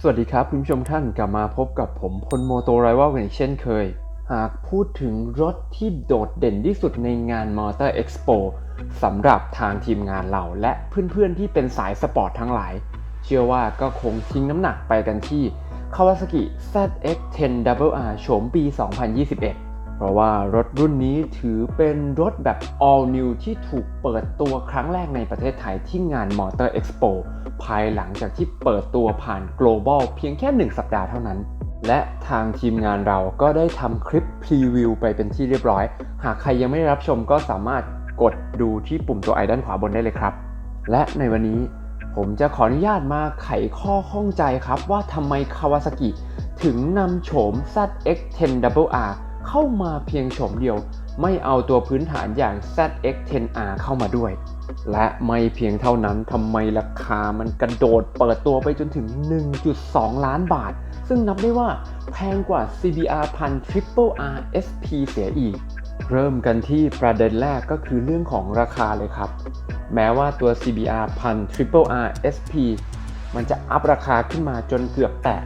สวัสดีครับคุณผู้ชมท่านกลับมาพบกับผมพลโมโตไรว่ากันอีกเช่นเคย หากพูดถึงรถที่โดดเด่นที่สุดในงานมอเตอร์เอ็กซ์โปสำหรับทางทีมงานเราและเพื่อนๆที่เป็นสายสปอร์ตทั้งหลาย เชื่อว่าก็คงทิ้งน้ำหนักไปกันที่ Kawasaki ZX-10 WR โฉมปี 2021 เพราะว่ารถรุ่นนี้ถือเป็นรถแบบ all new ที่ถูกเปิดตัวครั้งแรกในประเทศไทยที่งาน Motor Expo ภายหลังจากที่เปิดตัวผ่าน global เพียงแค่ 1 สัปดาห์เท่านั้น และทางทีมงานเราก็ได้ทำคลิปพรีวิวไปเป็นที่เรียบร้อย หากใครยังไม่ได้รับชมก็สามารถกดดูที่ปุ่มตัวไอด้านขวาบนได้เลยครับ และในวันนี้ผมจะขออนุญาตมาไขข้อข้องใจครับว่าทำไมคาวาซากิถึงนำโฉม ZX-10RR เข้ามาเพียงโฉมเดียว ไม่เอาตัวพื้นฐานอย่าง ZX-10R เข้ามาด้วย และไม่เพียงเท่านั้นทำไมราคามันกระโดดเปิดตัวไปจนถึง 1.2 ล้านบาท ซึ่งนับได้ว่าแพงกว่า CBR พัน Triple R SP เสียอีก เริ่มกันที่ประเด็นแรกก็คือเรื่องของราคาเลยครับ แม้ว่าตัว CBR พัน Triple R SP มันจะอัพราคาขึ้นมาจนเกือบแตะ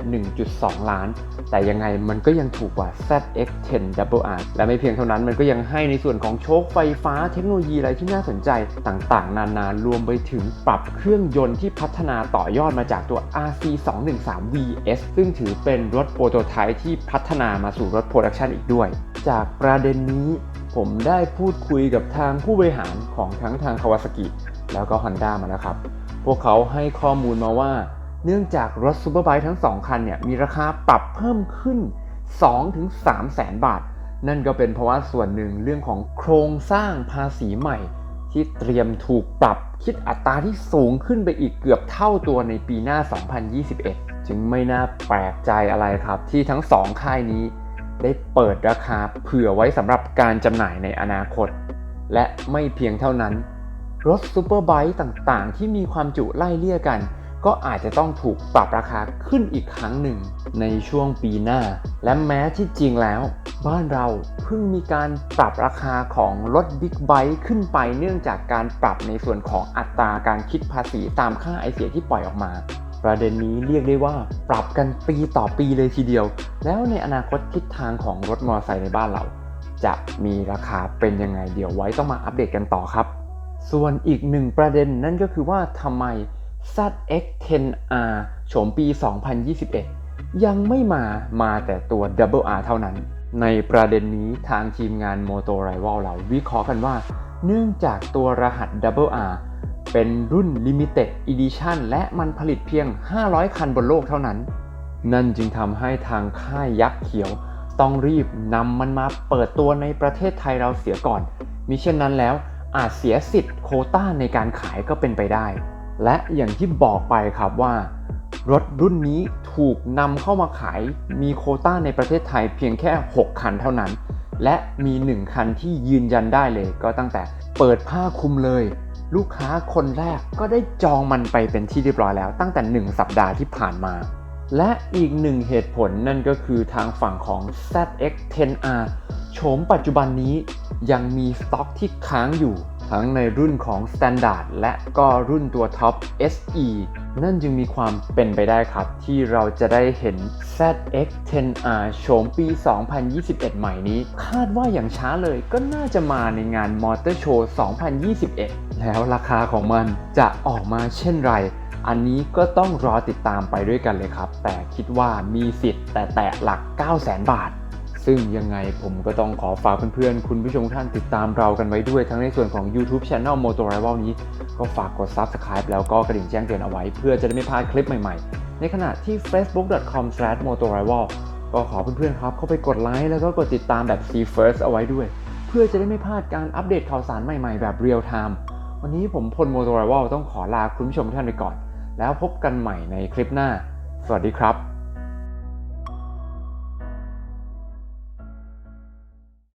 1.2 ล้าน แต่ยังไงมันก็ยังถูกกว่า ZX-10RR และไม่เพียงเท่านั้นมันก็ยังให้ในส่วนของโชคไฟฟ้าเทคโนโลยีอะไรที่น่าสนใจต่างๆ นานารวมไปถึงปรับเครื่องยนต์ที่พัฒนาต่อยอดมาจากตัว RC213VS ซึ่งถือเป็นรถโปรโตไทป์ที่พัฒนามาสู่รถโปรดักชันอีกด้วย จากประเด็นนี้ผมได้พูดคุยกับทางผู้บริหารของทั้งทางคาวาซากิแล้วก็ Honda มาแล้วครับ พวกเขาให้ข้อมูลมาว่า เนื่องจากรถซูเปอร์ไบค์ทั้ง 2 คันเนี่ยมีราคาปรับเพิ่มขึ้น 2-3 แสนบาท นั่นก็เป็นเพราะว่าส่วนหนึ่งเรื่องของโครงสร้างภาษีใหม่ ที่เตรียมถูกปรับคิดอัตราที่สูงขึ้นไปอีกเกือบเท่าตัวในปีหน้า 2021 จึงไม่น่าแปลกใจอะไรครับ ที่ทั้งสองค่ายนี้ได้เปิดราคาเผื่อไว้สำหรับการจำหน่ายในอนาคต และไม่เพียงเท่านั้น รถซูเปอร์ไบค์ต่างๆ ที่มีความจุไล่เลี่ยกัน ก็อาจจะต้องถูกปรับราคาขึ้นอีกครั้งหนึ่ง ในช่วงปีหน้า และแม้ที่จริงแล้ว บ้านเราเพิ่งมีการปรับราคาของรถบิ๊กไบค์ขึ้นไปเนื่องจากการปรับในส่วนของอัตราการคิดภาษีตามค่าไอเสียที่ปล่อยออกมาประเด็นนี้เรียกได้ว่าปรับกันปีต่อปีเลยทีเดียว แล้วในอนาคตทิศทางของรถมอเตอร์ไซค์ในบ้านเรา จะมีราคาเป็นยังไงเดี๋ยวไว้ต้องมาอัปเดตกันต่อครับ ส่วนอีกหนึ่งประเด็นนั่นก็คือว่าทำไม ZX-10R โฉมปี 2021 ยังไม่มามาแต่ตัว Double R เท่านั้น ในประเด็นนี้ทางทีมงาน Moto Rival เราวิเคราะห์กันว่า เนื่องจากตัวรหัส Double R เป็นรุ่น Limited Edition และมันผลิตเพียง 500 คันบนโลกเท่านั้น นั่นจึงทำให้ทางค่ายยักษ์เขียว ต้องรีบนำมันมาเปิดตัวในประเทศไทยเราเสียก่อนมิเช่นนั้นแล้ว อาจเสียสิทธิ์โคต้าในการขายก็เป็นไปได้ และอย่างที่บอกไปครับว่า รถรุ่นนี้ถูกนำเข้ามาขายมีโคต้าในประเทศไทยเพียงแค่ 6 คันเท่านั้น และมี 1 คันที่ยืนยันได้เลย ก็ตั้งแต่เปิดผ้าคลุมเลย ลูกค้าคนแรกก็ได้จองมันไปเป็นที่เรียบร้อยแล้ว ตั้งแต่ 1 สัปดาห์ที่ผ่านมา และอีกหนึ่งเหตุผลนั่นก็คือทางฝั่งของ ZX-10R โฉมปัจจุบันนี้ ยังมีสต็อกที่ค้างอยู่ ทั้งในรุ่นของ Standard และก็รุ่นตัวท็อป SE นั่นจึงมีความเป็นไปได้ครับ ที่เราจะได้เห็น ZX-10R โฉมปี 2021 ใหม่นี้ คาดว่าอย่างช้าเลยก็น่าจะมาในงาน Motor Show 2021 แล้วราคาของมันจะออกมาเช่นไร อันนี้ก็ต้องรอติดตามไปด้วยกันเลยครับ แต่คิดว่ามีสิทธิ์แต่แตะหลัก 9 0 0 0 0 0 บาท ซึ่งยังไงผมก็ต้องขอฝากเพื่อนๆ คุณผู้ชมท่านติดตามเรากันไว้ด้วยทั้งในส่วนของ YouTube Channel Motor Rival นี้ ก็ฝากกด Subscribe แล้วก็กระดิ่งแจ้งเตือนเอาไว้ เพื่อจะได้ไม่พลาดคลิปใหม่ๆ ในขณะที่ facebook.com/motorrival ก็ขอเพื่อนๆครับเข้าไปกดไลค์แล้วก็กดติดตามแบบ See First เอาไว้ด้วย เพื่อจะได้ไม่พลาดการอัปเดตข่าวสารใหม่ๆ แบบเรียลไทม์วันนี้ผมพล Motor Rival ต้องขอลาคุณผู้ชมท่านไปก่อน แล้วพบกันใหม่ในคลิปหน้า สวัสดีครับ